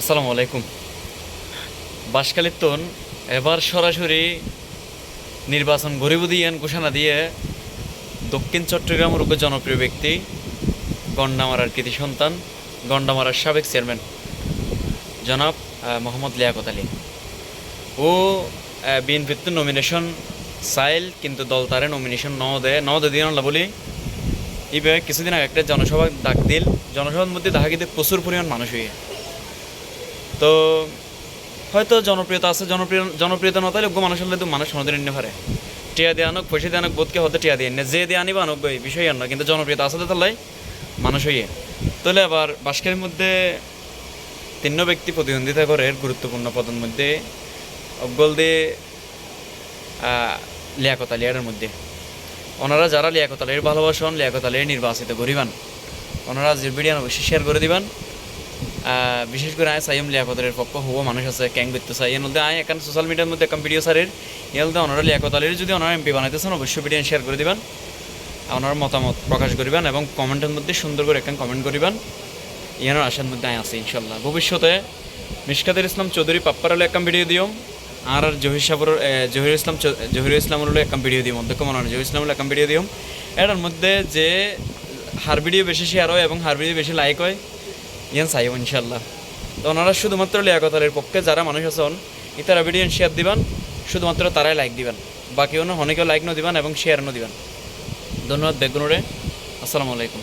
আসসালামু আলাইকুম। বাসকালীর তন এবার সরাসরি নির্বাচন গরিবুদিয়ান ঘোষণা দিয়ে দক্ষিণ চট্টগ্রামের উপর জনপ্রিয় ব্যক্তি গন্ডামারার কৃতি সন্তান, গন্ডামারার সাবেক চেয়ারম্যান, জনাব মোহাম্মদ লিয়াকত আলী। ও বিএনপির তো নমিনেশন চাইল, কিন্তু দল তারে নমিনেশন ন দেয় ন দে দিন বলি। ইবে কিছুদিন আগে একটা জনসভা ডাক দিল। জনসভার মধ্যে দেখা গেছে প্রচুর পরিমাণ মানুষ হয়ে তো হয়তো জনপ্রিয়তা আছে, জনপ্রিয়, জনপ্রিয়তা না তাহলে মানুষ হলে তো মানুষ সমাধান নিতে পারে টিয়া দিয়ে আনক, পয়সা দিয়ে আনক, বোধকে হতে টিয়া দিয়ে যে দিয়ে আনিবা আনক বই বিষয় আনো কিন্তু জনপ্রিয়তা আছে তাহলে মানুষ হইয়ে। তাহলে আবার বাস্কের মধ্যে তিন ব্যক্তি প্রতিদ্বন্দ্বিতা করে গুরুত্বপূর্ণ পদের মধ্যে। অব্বল দিয়ে লিয়াকত মধ্যে। ওনারা যারা লিয়াকত আলীর ভালোবাসন লিয়াকত নির্বাচিত করিবান ওনারা ভিডিও অবশ্যই শেয়ার করে দিবান। বিশেষ করে আয় সাইম লিয়াকতালের পক্ষ হব মানুষ আছে, ক্যাং বিত্ত চাই এর মধ্যে আয় এখন সোশ্যাল মিডিয়ার মধ্যে একটা ভিডিও সারের। এর মধ্যে ওনারা লিয়াকত আলীর যদি ওনারা এমপি বানাইতেছেন, অবশ্যই ভিডিও শেয়ার করে দিবেন। ওনার মতামত প্রকাশ করিবেন এবং কমেন্টের মধ্যে সুন্দর করে একটা কমেন্ট করিবেন। ইয়ানোর আশার মধ্যে আয় আছে ইনশাল্লাহ ভবিষ্যতে মিশকাতের ইসলাম চৌধুরী পাপ্পার হলে একটা ভিডিও দিও আর আর জহির সাবর জহির ইসলাম জহির ইসলামের হলে একটা ভিডিও দিও অধ্যক্ষ মনে জহির ইসলাম হলে একটা ভিডিও দিও এটার মধ্যে যে হার ভিডিও বেশি শেয়ার হয় এবং হার ভিডিও বেশি লাইক হয় ইয়ান চাইব ইনশাল্লাহ তো ওনারা শুধুমাত্র লিয়াকতালের পক্ষে যারা মানুষ আছেন ইতারা ভিডিও শেয়ার দিবেন, শুধুমাত্র তারাই লাইক দিবেন। বাকি অন্য অনেকেও লাইক ন দিবেন এবং শেয়ার ন দিবেন। ধন্যবাদ বেগুনরে। আসসালামু আলাইকুম।